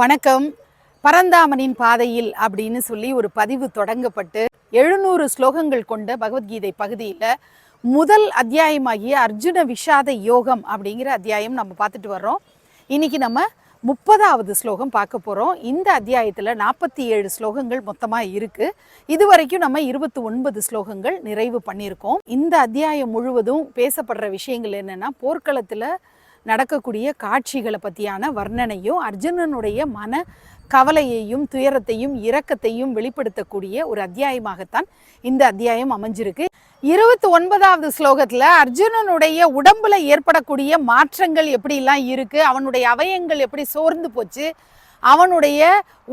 வணக்கம். பரந்தாமனின் பாதையில் அப்படின்னு சொல்லி ஒரு பதிவு தொடங்கப்பட்டு எழுநூறு ஸ்லோகங்கள் கொண்ட பகவத்கீதை பகுதியில் முதல் அத்தியாயமாகிய அர்ஜுன விஷாத யோகம் அப்படிங்கிற அத்தியாயம் நம்ம பார்த்துட்டு வர்றோம். இன்னைக்கு நம்ம முப்பதாவது ஸ்லோகம் பார்க்க போகிறோம் இந்த அத்தியாயத்தில் நாற்பத்தி ஏழு ஸ்லோகங்கள் மொத்தமாக இருக்குது இது வரைக்கும் நம்ம இருபத்தி ஒன்பது ஸ்லோகங்கள் நிறைவு பண்ணியிருக்கோம். இந்த அத்தியாயம் முழுவதும் பேசப்படுற விஷயங்கள் என்னென்னா போர்க்களத்தில் நடக்கக்கூடிய காட்சிகளை பற்றியான வர்ணனையும் அர்ஜுனனுடைய மன கவலையையும் துயரத்தையும் இரக்கத்தையும் வெளிப்படுத்தக்கூடிய ஒரு அத்தியாயமாகத்தான் இந்த அத்தியாயம் அமைஞ்சிருக்கு. இருபத்தி ஒன்பதாவது ஸ்லோகத்தில் அர்ஜுனனுடைய உடம்புல ஏற்படக்கூடிய மாற்றங்கள் எப்படிலாம் இருக்கு அவனுடைய அவயங்கள் எப்படி சோர்ந்து போச்சு அவனுடைய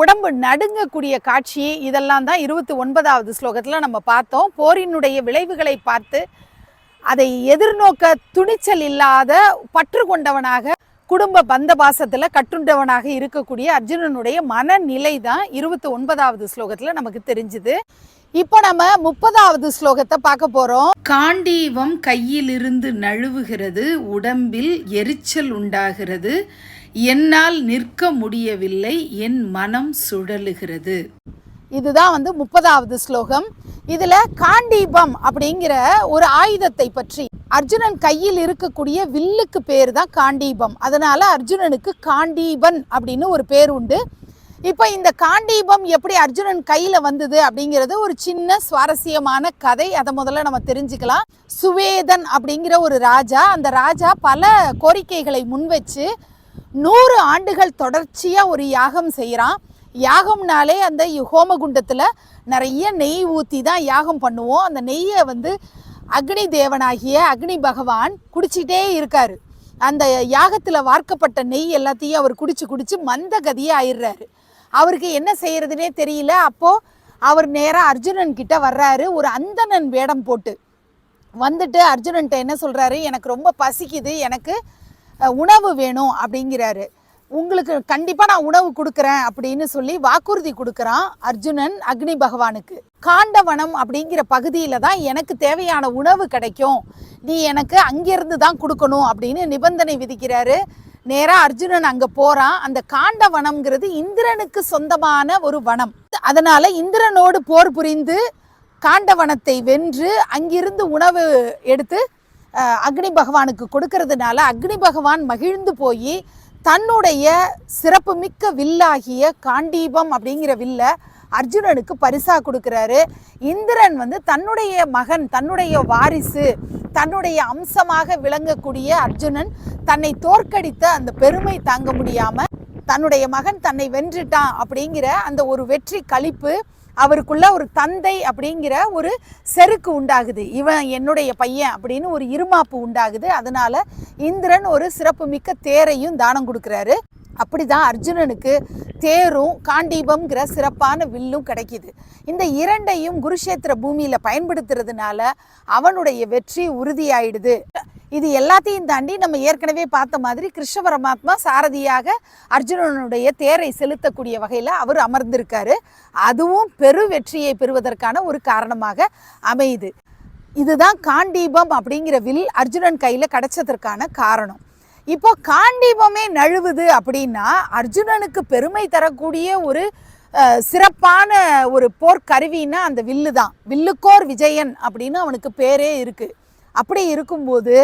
உடம்பு நடுங்கக்கூடிய காட்சி இதெல்லாம் தான் இருபத்தி ஒன்பதாவது ஸ்லோகத்தில் நம்ம பார்த்தோம். போரினுடைய விளைவுகளை பார்த்து அதை எதிர்நோக்க துணிச்சல் இல்லாத பற்று கொண்டவனாக குடும்ப பந்த பாசத்தில் கட்டுண்டவனாக இருக்கக்கூடிய அர்ஜுனனுடைய மனநிலை தான் இருபத்தி ஒன்பதாவது ஸ்லோகத்தில் நமக்கு தெரிஞ்சுது. இப்போ நம்ம முப்பதாவது ஸ்லோகத்தை பார்க்க போகிறோம் காண்டீவம் கையிலிருந்து நழுவுகிறது உடம்பில் எரிச்சல் உண்டாகிறது. என்னால் நிற்க முடியவில்லை என் மனம் சுழலுகிறது. இதுதான் வந்து முப்பதாவது ஸ்லோகம். இதுல காண்டீபம் அப்படிங்கிற ஒரு ஆயுதத்தை பற்றி அர்ஜுனன் கையில் இருக்கக்கூடிய வில்லுக்கு பேர் தான் காண்டீபம். அதனால அர்ஜுனனுக்கு காண்டீபன் அப்படின்னு ஒரு பேர் உண்டு. இப்போ இந்த காண்டீபம் எப்படி அர்ஜுனன் கையில் வந்தது அப்படிங்கிறது ஒரு சின்ன சுவாரஸ்யமான கதை. அதை முதல்ல நம்ம தெரிஞ்சுக்கலாம். சுவேதன் அப்படிங்கிற ஒரு ராஜா அந்த ராஜா பல கோரிக்கைகளை முன்வச்சு நூறு ஆண்டுகள் தொடர்ச்சியாக ஒரு யாகம் செய்கிறான் யாகம்னாலே அந்த ஹோமகுண்டத்தில் நிறைய நெய் ஊற்றி தான் யாகம் பண்ணுவோம். அந்த நெய்யை வந்து அக்னி தேவனாகிய அக்னி பகவான் குடிச்சிட்டே இருக்கார். அந்த யாகத்தில் வார்க்கப்பட்ட நெய் எல்லாத்தையும் அவர் குடிச்சு குடிச்சு மந்த கதியே ஆயிடுறாரு. அவருக்கு என்ன செய்யறதுனே தெரியல. அப்போது அவர் நேராக அர்ஜுனன் கிட்ட வர்றாரு. ஒரு அந்தணன் வேடம் போட்டு வந்துட்டு அர்ஜுனன்ட்ட என்ன சொல்கிறாரு எனக்கு ரொம்ப பசிக்குது. எனக்கு உணவு வேணும் அப்படிங்கிறாரு. உங்களுக்கு கண்டிப்பாக நான் உணவு கொடுக்குறேன் அப்படின்னு சொல்லி வாக்குறுதி கொடுக்குறான் அர்ஜுனன் அக்னி பகவானுக்கு. காண்டவனம் அப்படிங்கிற பகுதியில் தான் எனக்கு தேவையான உணவு கிடைக்கும். நீ எனக்கு அங்கேருந்து தான் கொடுக்கணும் அப்படின்னு நிபந்தனை விதிக்கிறாரு. நேராக அர்ஜுனன் அங்கே போகிறான் அந்த காண்டவனம்ங்கிறது இந்திரனுக்கு சொந்தமான ஒரு வனம். அதனால் இந்திரனோடு போர் புரிந்து காண்டவனத்தை வென்று அங்கிருந்து உணவு எடுத்து அக்னி பகவானுக்கு கொடுக்கறதுனால அக்னி பகவான் மகிழ்ந்து போய் தன்னுடைய சிறப்புமிக்க வில்லாகிய காண்டீபம் அப்படிங்கிற வில்ல அர்ஜுனனுக்கு பரிசா கொடுக்குறாரு. இந்திரன் வந்து தன்னுடைய மகன் தன்னுடைய வாரிசு தன்னுடைய அம்சமாக விளங்கக்கூடிய அர்ஜுனன் தன்னை தோற்கடித்த அந்த பெருமை தாங்க முடியாம தன்னுடைய மகன் தன்னை வென்றுட்டான் அப்படிங்கிற அந்த ஒரு வெற்றி கழிப்பு அவருக்குள்ள ஒரு தந்தை அப்படிங்கிற ஒரு செருக்கு உண்டாகுது. இவன் என்னுடைய பையன் அப்படின்னு ஒரு இருமாப்பு உண்டாகுது. அதனால இந்திரன் ஒரு சிறப்புமிக்க தேரையும் தானம் கொடுக்குறாரு. அப்படிதான் அர்ஜுனனுக்கு தேரும் காண்டீபம்ங்கிற சிறப்பான வில்லும் கிடைக்கிது. இந்த இரண்டையும் குருஷேத்திர பூமியில் பயன்படுத்துறதுனால அவனுடைய வெற்றி உறுதியாயிடுது. இது எல்லாத்தையும் தாண்டி நம்ம ஏற்கனவே பார்த்த மாதிரி கிருஷ்ண பரமாத்மா சாரதியாக அர்ஜுனனுடைய தேரை செலுத்தக்கூடிய வகையில் அவர் அமர்ந்திருக்காரு. அதுவும் பெரு வெற்றியை பெறுவதற்கான ஒரு காரணமாக அமையுது. இதுதான் காண்டீபம் அப்படிங்கிற வில் அர்ஜுனன் கையில் கிடைச்சதற்கான காரணம். இப்போ காண்டீபமே நழுவுது அப்படின்னா அர்ஜுனனுக்கு பெருமை தரக்கூடிய ஒரு சிறப்பான ஒரு போர்க்கருவின்னா அந்த வில்லு தான் வில்லுக்கோர் விஜயன் அப்படின்னு அவனுக்கு பேரே இருக்குது அப்படி இருக்கும்போது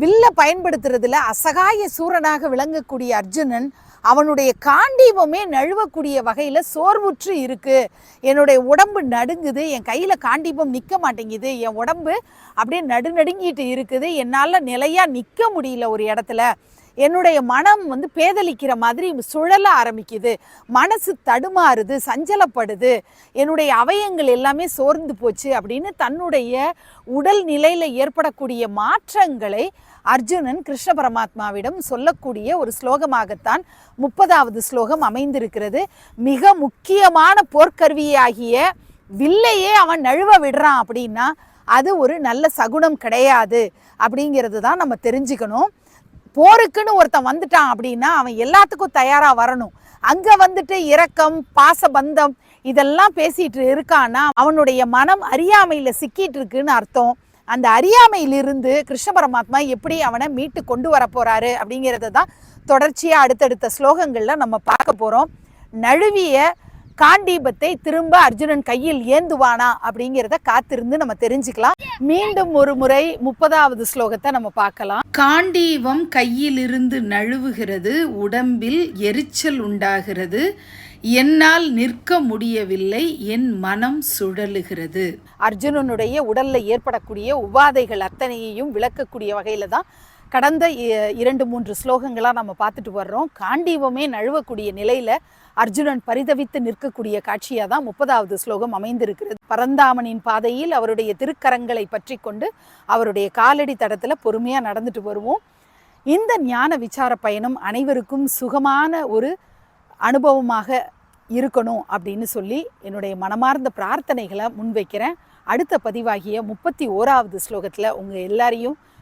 வில்ல பயன்படுத்துறதுல அசகாய சூரனாக விளங்கக்கூடிய அர்ஜுனன் அவனுடைய காண்டீபமே நழுவக்கூடிய வகையில் சோர்வுற்று இருக்கு. என்னுடைய உடம்பு நடுங்குது என் கையில் காண்டீபம் நிற்க மாட்டேங்குது என் உடம்பு அப்படியே நடுநடுங்கிட்டு இருக்குது. என்னால் நிலையாக நிற்க முடியல ஒரு இடத்துல. என்னுடைய மனம் வந்து பேதலிக்கிற மாதிரி சுழல ஆரம்பிக்குது. மனசு தடுமாறுது சஞ்சலப்படுது. என்னுடைய அவயங்கள் எல்லாமே சோர்ந்து போச்சு அப்படின்னு தன்னுடைய உடல் நிலையில் ஏற்படக்கூடிய மாற்றங்களை அர்ஜுனன் கிருஷ்ண பரமாத்மாவிடம் சொல்லக்கூடிய ஒரு ஸ்லோகமாகத்தான் முப்பதாவது ஸ்லோகம் அமைந்திருக்கிறது. மிக முக்கியமான போர்க்கருவியாகிய வில்லையே அவன் நழுவ விடுறான் அப்படின்னா அது ஒரு நல்ல சகுனம் கிடையாது அப்படிங்கிறது தான் நம்ம தெரிஞ்சுக்கணும். போருக்குன்னு ஒருத்தன் வந்துட்டான் அப்படின்னா அவன் எல்லாத்துக்கும் தயாராக வரணும். அங்கே வந்துட்டு இரக்கம் பாசபந்தம் இதெல்லாம் பேசிட்டு இருக்கான்னா அவனுடைய மனம் அறியாமையில் சிக்கிட்டு இருக்குன்னு அர்த்தம். அந்த அறியாமையிலிருந்து கிருஷ்ண பரமாத்மா எப்படி அவனை மீட்டு கொண்டு வர போறாரு அப்படிங்கிறத தான் தொடர்ச்சியாக அடுத்தடுத்த ஸ்லோகங்களில் நம்ம பார்க்க போகிறோம் நழுவிய காண்டீபத்தை திரும்ப அர்ஜுனன் கையில் ஏந்துவானா அப்படிங்கிறத காத்திருந்து நம்ம தெரிஞ்சுக்கலாம். மீண்டும் ஒரு முறை முப்பதாவது ஸ்லோகத்தை நம்ம பார்க்கலாம். காண்டீபம் கையிலிருந்து நழுவுகிறது உடம்பில் எரிச்சல் உண்டாகிறது என்னால் நிற்க முடியவில்லை என் மனம் சுழலுகிறது. அர்ஜுனனுடைய உடல்ல ஏற்படக்கூடிய உபாதைகள் அத்தனையையும் விளக்கக்கூடிய வகையில தான் கடந்த இ- இரண்டு மூன்று ஸ்லோகங்களாக நம்ம பார்த்துட்டு வர்றோம். காண்டீபமே நழுவக்கூடிய நிலையில அர்ஜுனன் பரிதவித்து நிற்கக்கூடிய காட்சியாக தான் முப்பதாவது ஸ்லோகம் அமைந்திருக்கிறது. பரந்தாமனின் பாதையில் அவருடைய திருக்கரங்களை பற்றி கொண்டு அவருடைய காலடி தடத்தில் பொறுமையாக நடந்துட்டு வருவோம். இந்த ஞான விசார பயணம் அனைவருக்கும் சுகமான ஒரு அனுபவமாக இருக்கணும் அப்படின்னு சொல்லி என்னுடைய மனமார்ந்த பிரார்த்தனைகளை முன்வைக்கிறேன். அடுத்த பதிவாகிய முப்பத்தி ஓராவது ஸ்லோகத்தில் உங்கள் எல்லாரையும்